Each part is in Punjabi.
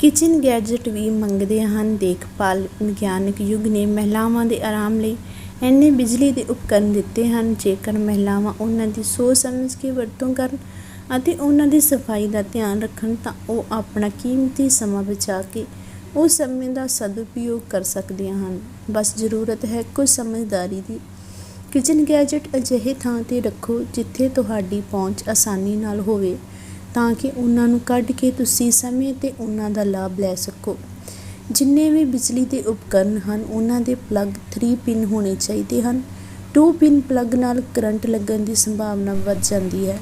ਕਿਚਨ ਗੈਜਟ ਵੀ ਮੰਗਦੇ ਹਨ। ਦੇਖਭਾਲ ਵਿਗਿਆਨਕ ਯੁੱਗ ਨੇ ਮਹਿਲਾਵਾਂ ਦੇ ਆਰਾਮ ਲਈ ਇੰਨੇ ਬਿਜਲੀ ਦੇ ਉਪਕਰਨ ਦਿੱਤੇ ਹਨ। ਜੇਕਰ ਮਹਿਲਾਵਾਂ ਉਹਨਾਂ ਦੀ ਸੋਚ ਸਮਝ ਕੇ ਵਰਤੋਂ ਕਰਨ ਅਤੇ ਉਹਨਾਂ ਦੀ ਸਫ਼ਾਈ ਦਾ ਧਿਆਨ ਰੱਖਣ ਤਾਂ ਉਹ ਆਪਣਾ ਕੀਮਤੀ ਸਮਾਂ ਬਚਾ ਕੇ ਉਸ ਸਮੇਂ ਦਾ ਸਦਉਪਯੋਗ ਕਰ ਸਕਦੀਆਂ ਹਨ। ਬਸ ਜ਼ਰੂਰਤ ਹੈ ਕੁਝ ਸਮਝਦਾਰੀ ਦੀ। ਕਿਚਨ ਗੈਜਟ ਅਜਿਹੇ ਥਾਂ ਤੇ ਰੱਖੋ ਜਿੱਥੇ ਤੁਹਾਡੀ ਪਹੁੰਚ ਆਸਾਨੀ ਨਾਲ ਹੋਵੇ। ਤਾਂ ਕਿ ਉਹਨਾਂ ਨੂੰ ਕੱਢ ਕੇ ਤੁਸੀਂ ਸਮੇਂ ਤੇ ਉਹਨਾਂ ਦਾ ਲਾਭ ਲੈ ਸਕੋ। ਜਿੰਨੇ ਵੀ ਬਿਜਲੀ ਦੇ ਉਪਕਰਨ ਹਨ, ਉਹਨਾਂ ਦੇ ਪਲੱਗ 3 ਪਿਨ ਹੋਣੇ ਚਾਹੀਦੇ ਹਨ। 2 ਪਿਨ ਪਲੱਗ ਨਾਲ ਕਰੰਟ ਲੱਗਣ ਦੀ ਸੰਭਾਵਨਾ ਵੱਧ ਜਾਂਦੀ ਹੈ।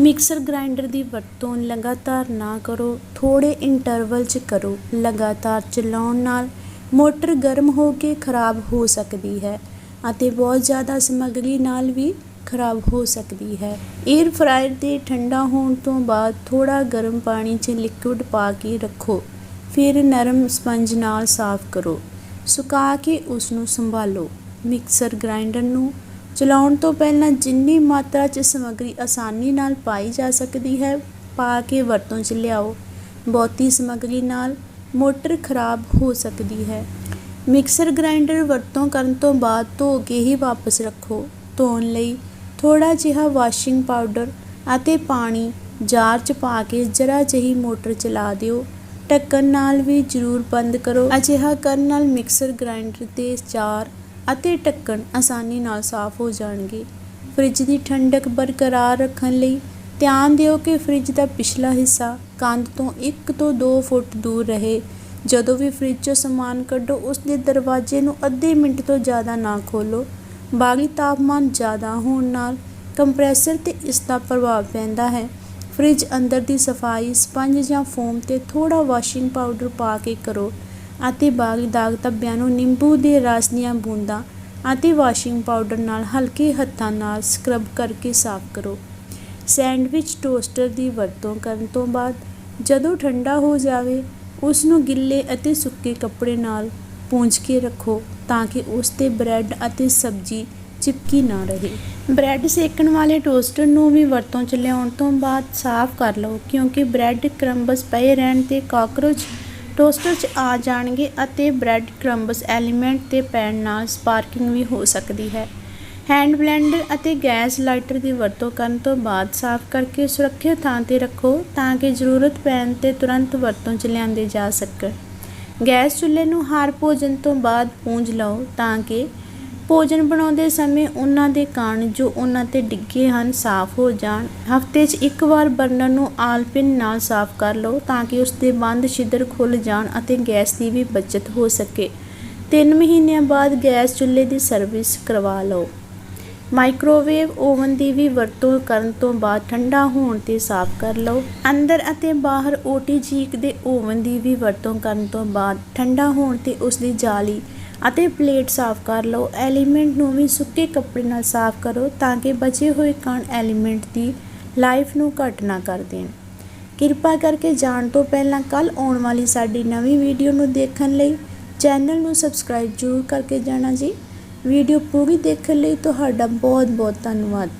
ਮਿਕਸਰ ਗ੍ਰਾਈਂਡਰ ਦੀ ਵਰਤੋਂ ਲਗਾਤਾਰ ਨਾ ਕਰੋ। ਥੋੜੇ ਇੰਟਰਵਲ 'ਚ ਕਰੋ। ਲਗਾਤਾਰ ਚਲਾਉਣ ਨਾਲ ਮੋਟਰ ਗਰਮ ਹੋ ਕੇ ਖਰਾਬ ਹੋ ਸਕਦੀ ਹੈ ਅਤੇ ਬਹੁਤ ਜ਼ਿਆਦਾ ਸਮੱਗਰੀ ਨਾਲ ਵੀ ਖਰਾਬ ਹੋ ਸਕਦੀ ਹੈ। 에ਅਰ ਫਰਾਇਰ ਦੇ ਠੰਡਾ ਹੋਣ ਤੋਂ ਬਾਅਦ ਥੋੜਾ ਗਰਮ ਪਾਣੀ 'ਚ ਲਿਕੁਇਡ ਪਾ ਕੇ ਰੱਖੋ। ਫਿਰ ਨਰਮ ਸਪੰਜ ਨਾਲ ਸਾਫ਼ ਕਰੋ। ਸੁਕਾ ਕੇ ਉਸ ਨੂੰ ਸੰਭਾਲੋ। ਮਿਕਸਰ ਗ੍ਰਾਈਂਡਰ ਨੂੰ ਚਲਾਉਣ ਤੋਂ ਪਹਿਲਾਂ ਜਿੰਨੀ ਮਾਤਰਾ 'ਚ ਸਮੱਗਰੀ ਆਸਾਨੀ ਨਾਲ ਪਾਈ ਜਾ ਸਕਦੀ ਹੈ, ਪਾ ਕੇ ਵਰਤੋਂ 'ਚ ਲਿਆਓ। ਬਹੁਤੀ ਸਮੱਗਰੀ ਨਾਲ ਮੋਟਰ ਖਰਾਬ ਹੋ ਸਕਦੀ ਹੈ। ਮਿਕਸਰ ਗ੍ਰਾਈਂਡਰ ਵਰਤੋਂ ਕਰਨ ਤੋਂ ਬਾਅਦ ਧੋ ਕੇ ਹੀ ਵਾਪਸ ਰੱਖੋ। ਧੋਣ ਲਈ ਥੋੜਾ ਜਿਹਾ ਵਾਸ਼ਿੰਗ ਪਾਊਡਰ ਅਤੇ ਪਾਣੀ ਜਾਰ 'ਚ ਪਾ ਕੇ ਜਰਾ ਜਿਹੀ ਮੋਟਰ ਚਲਾ ਦਿਓ। ਢੱਕਣ ਨਾਲ ਵੀ ਜ਼ਰੂਰ ਬੰਦ ਕਰੋ। ਅਜਿਹਾ ਕਰਨ ਨਾਲ ਮਿਕਸਰ, ਗ੍ਰਾਈਂਡਰ ਦੇ ਜਾਰ ਅਤੇ ਢੱਕਣ ਆਸਾਨੀ ਨਾਲ ਸਾਫ਼ ਹੋ ਜਾਣਗੇ। ਫ੍ਰਿਜ ਦੀ ਠੰਡਕ ਬਰਕਰਾਰ ਰੱਖਣ ਲਈ ਧਿਆਨ ਦਿਓ ਕਿ ਫ੍ਰਿਜ ਦਾ ਪਿਛਲਾ ਹਿੱਸਾ ਕੰਧ ਤੋਂ 1 ਤੋਂ 2 ਫੁੱਟ ਦੂਰ ਰਹੇ। ਜਦੋਂ ਵੀ ਫ੍ਰਿਜ 'ਚੋਂ ਸਮਾਨ ਕੱਢੋ ਉਸ ਦੇ ਦਰਵਾਜ਼ੇ ਨੂੰ ਅੱਧੇ ਮਿੰਟ ਤੋਂ ਜ਼ਿਆਦਾ ਨਾ ਖੋਲੋ ਬਾਗੀ ਤਾਪਮਾਨ ਜ਼ਿਆਦਾ ਹੋਣ ਨਾਲ ਕੰਪਰੈਸਰ ਤੇ ਇਸ ਦਾ ਪ੍ਰਭਾਵ ਪੈਂਦਾ ਹੈ। ਫ੍ਰਿਜ ਅੰਦਰ ਦੀ ਸਫ਼ਾਈ, ਸਪੰਜ ਜਾਂ ਫੋਮ ਤੇ ਥੋੜਾ ਵਾਸ਼ਿੰਗ ਪਾਊਡਰ ਪਾ ਕੇ ਕਰੋ ਅਤੇ ਬਾਗੀ ਦਾਗ ਧੱਬਿਆਂ ਨੂੰ ਨਿੰਬੂ ਦੇ ਰਸ ਦੀਆਂ ਬੂੰਦਾਂ ਅਤੇ ਵਾਸ਼ਿੰਗ ਪਾਊਡਰ ਨਾਲ ਹਲਕੇ ਹੱਥਾਂ ਨਾਲ ਸਕਰਬ ਕਰਕੇ ਸਾਫ਼ ਕਰੋ। ਸੈਂਡਵਿਚ ਟੋਸਟਰ ਦੀ ਵਰਤੋਂ ਕਰਨ ਤੋਂ ਬਾਅਦ ਜਦੋਂ ਠੰਡਾ ਹੋ ਜਾਵੇ ਉਸ ਨੂੰ ਗਿੱਲੇ ਅਤੇ ਸੁੱਕੇ ਕੱਪੜੇ ਨਾਲ ਪੂੰਝ ਕੇ ਰੱਖੋ। ਤਾਂ ਕਿ ਉਸ ਤੇ ਬ੍ਰੈਡ ਅਤੇ ਸਬਜ਼ੀ ਚਿਪਕੀ ਨਾ ਰਹੇ। ਬ੍ਰੈਡ ਸੇਕਣ ਵਾਲੇ ਟੋਸਟਰ ਨੂੰ ਵੀ ਵਰਤੋਂ 'ਚ ਲਿਆਉਣ ਤੋਂ ਬਾਅਦ ਸਾਫ਼ ਕਰ ਲਓ, ਕਿਉਂਕਿ ਬ੍ਰੈਡ ਕਰੰਬਸ ਪਏ ਰਹਿਣ ਤੇ ਕਾਕਰੋਚ ਟੋਸਟਰ 'ਚ ਆ ਜਾਣਗੇ ਅਤੇ ਬ੍ਰੈਡ ਕਰੰਬਸ ਐਲੀਮੈਂਟ ਤੇ ਪੈਣ ਨਾਲ ਸਪਾਰਕਿੰਗ ਵੀ ਹੋ ਸਕਦੀ ਹੈ। ਹੈਂਡ ਬਲੈਂਡਰ ਅਤੇ ਗੈਸ ਲਾਈਟਰ ਦੀ ਵਰਤੋਂ ਕਰਨ ਤੋਂ ਬਾਅਦ ਸਾਫ਼ ਕਰਕੇ ਸੁਰੱਖਿਅਤ ਥਾਂ ਤੇ ਰੱਖੋ ਤਾਂ ਕਿ ਜ਼ਰੂਰਤ ਪੈਣ ਤੇ ਤੁਰੰਤ ਵਰਤੋਂ 'ਚ ਲਿਆਂਦੇ ਜਾ ਸਕਣ। ਗੈਸ ਚੁੱਲ੍ਹੇ ਨੂੰ ਹਰ ਭੋਜਨ ਤੋਂ ਬਾਅਦ ਪੂੰਝ ਲਓ ਤਾਂ ਕਿ ਭੋਜਨ ਬਣਾਉਂਦੇ ਸਮੇਂ ਉਹਨਾਂ ਦੇ ਕਣ ਜੋ ਉਹਨਾਂ ਤੇ ਡਿੱਗੇ ਹਨ ਸਾਫ਼ ਹੋ ਜਾਣ। ਹਫ਼ਤੇ 'ਚ ਇੱਕ ਵਾਰ ਬਰਨਰ ਨੂੰ ਆਲਪਿਨ ਨਾਲ ਸਾਫ਼ ਕਰ ਲਓ ਤਾਂ ਕਿ ਉਸ ਦੇ ਬੰਦ ਛਿੱਦਰ ਖੁੱਲ ਜਾਣ ਅਤੇ ਗੈਸ ਦੀ ਵੀ ਬਚਤ ਹੋ ਸਕੇ। 3 ਮਹੀਨਿਆਂ ਬਾਅਦ ਗੈਸ ਚੁੱਲ੍ਹੇ ਦੀ ਸਰਵਿਸ ਕਰਵਾ ਲਓ। ਮਾਈਕ੍ਰੋਵੇਵ ਓਵਨ ਦੀ ਵੀ ਵਰਤੋਂ ਕਰਨ ਤੋਂ ਬਾਅਦ ਠੰਡਾ ਹੋਣ ਤੇ ਸਾਫ਼ ਕਰ ਲਓ। ਅੰਦਰ ਅਤੇ ਬਾਹਰ ਓਟੀਜੀਕ ਦੇ ਓਵਨ ਦੀ ਵੀ ਵਰਤੋਂ ਕਰਨ ਤੋਂ ਬਾਅਦ ਠੰਡਾ ਹੋਣ ਤੇ ਉਸ ਦੀ ਜਾਲੀ ਅਤੇ ਪਲੇਟ ਸਾਫ਼ ਕਰ ਲਓ। ਐਲੀਮੈਂਟ ਨੂੰ ਵੀ ਸੁੱਕੇ ਕੱਪੜੇ ਨਾਲ ਸਾਫ਼ ਕਰੋ ਤਾਂ ਕਿ ਬਚੇ ਹੋਏ ਕਣ ਐਲੀਮੈਂਟ ਦੀ ਲਾਈਫ ਨੂੰ ਘੱਟ ਨਾ ਕਰ ਦੇਣ। ਕਿਰਪਾ ਕਰਕੇ ਜਾਣ ਤੋਂ ਪਹਿਲਾਂ ਕੱਲ ਆਉਣ ਵਾਲੀ ਸਾਡੀ ਨਵੀਂ ਵੀਡੀਓ ਨੂੰ ਦੇਖਣ ਲਈ ਚੈਨਲ ਨੂੰ ਸਬਸਕ੍ਰਾਈਬ ਜ਼ਰੂਰ ਕਰਕੇ ਜਾਣਾ ਜੀ। ਵੀਡੀਓ ਪੂਰੀ ਦੇਖਣ ਲਈ ਤੁਹਾਡਾ ਬਹੁਤ ਬਹੁਤ ਧੰਨਵਾਦ।